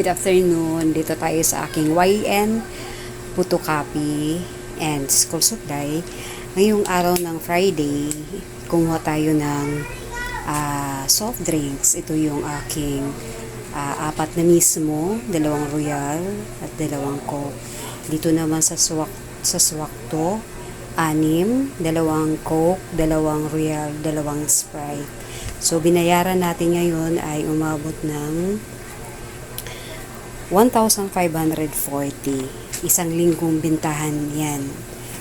Good afternoon. Dito tayo sa aking YN photocopy and school supply. Ngayong araw ng Friday, kumuha tayo ng ah, soft drinks. Ito yung aking ah, apat na mismo, dalawang Royal at dalawang Coke. Dito naman sa swak sa swakto, anim, dalawang Coke, dalawang Royal, dalawang Sprite. So, binayaran natin ngayon ay umabot ng 1,540. Isang linggong bintahan yan.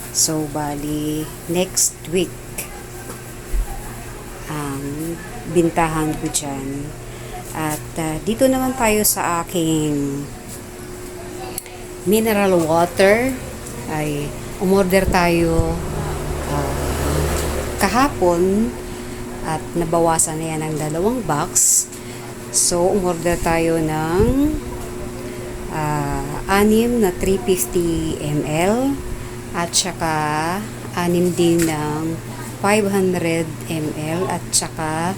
So, bali, next week, ang bintahan ko dyan. At ah, dito naman tayo sa aking mineral water. Ay, umorder tayo ah, kahapon at nabawasan na yan ng dalawang box. So, umorder tayo ng ah, anim na 350 ml at saka anim din ng 500 ml at saka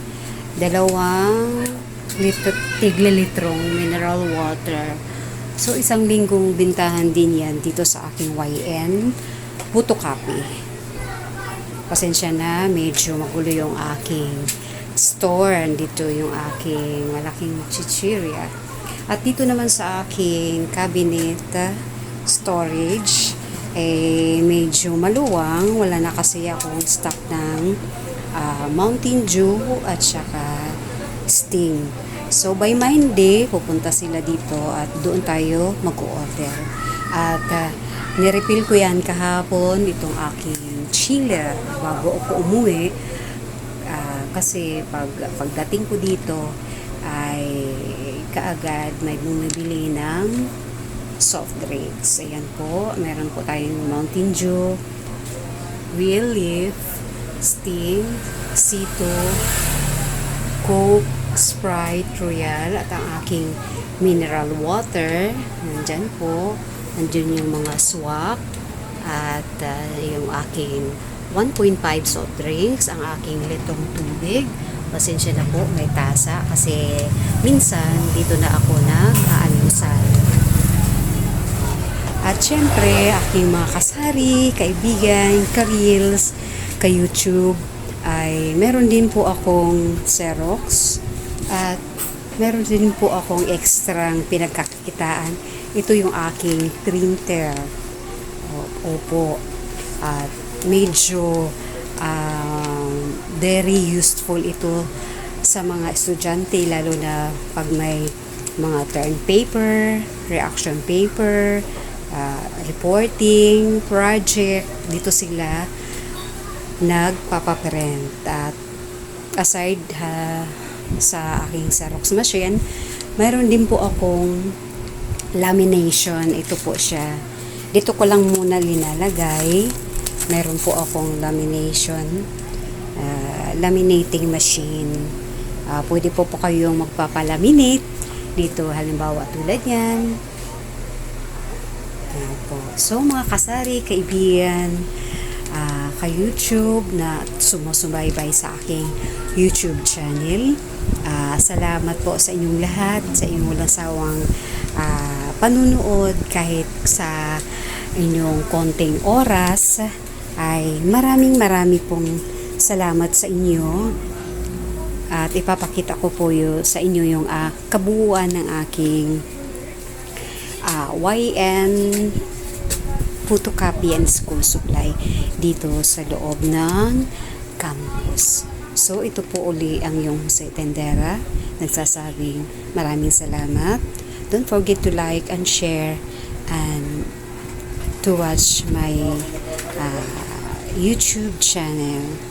dalawang litro, mineral water. So, isang linggong bintahan din yan dito sa aking YN photocopy. Pasensya na, medyo magulo yung aking store. Dito yung aking malaking chichirya. At dito naman sa aking cabinet uh, storage, eh, medyo maluwang. Wala na kasi akong stock ng ah, Mountain Dew at saka Sting. So, by Monday, pupunta sila dito at doon tayo mag-order. At ah, nirefill ko yan kahapon, itong aking chiller bago ako umuwi. Ah, kasi pag pagdating ko dito ay kaagad may bumibili ng soft drinks. Ayan po, meron po tayong Mountain Dew, Real Leaf, Sting, Cito, Coke, Sprite, Royal, at ang aking mineral water. Nandyan po. Nandyan yung mga swak at ah, yung aking 1.5 soft drinks, ang aking litong tubig. Pasensya na po, may tasa kasi minsan dito na ako nag-aalmusal. At syempre, aking mga kasari, kaibigan, ka-reels, ka-YouTube, ay meron din po akong Xerox at meron din po akong ekstrang pinagkakitaan. Ito yung aking printer. Opo. At medyo um, very useful ito sa mga estudyante lalo na pag may mga term paper, reaction paper, ah, reporting, project, dito sila nagpapaprint at aside ha, sa aking Xerox machine, mayroon din po akong lamination. Ito po siya. Dito ko lang muna linalagay. Meron po akong lamination, laminating machine. Ah, pwede po po kayong magpapalaminate dito halimbawa tulad yan. Ayan po. So mga kasari, kaibigan, ah, ka-YouTube na sumusubaybay sa aking YouTube channel. Ah, salamat po sa inyong lahat, sa inyong walang sawang ah, panunood kahit sa inyong konting oras ay maraming marami pong salamat sa inyo at ipapakita ko po yung, sa inyo yung ah, kabuuan ng aking ah, YN photocopy and school supply dito sa loob ng campus. So, ito po uli ang yung sa tendera nagsasabing maraming salamat. Don't forget to like and share and to watch my ah, YouTube channel.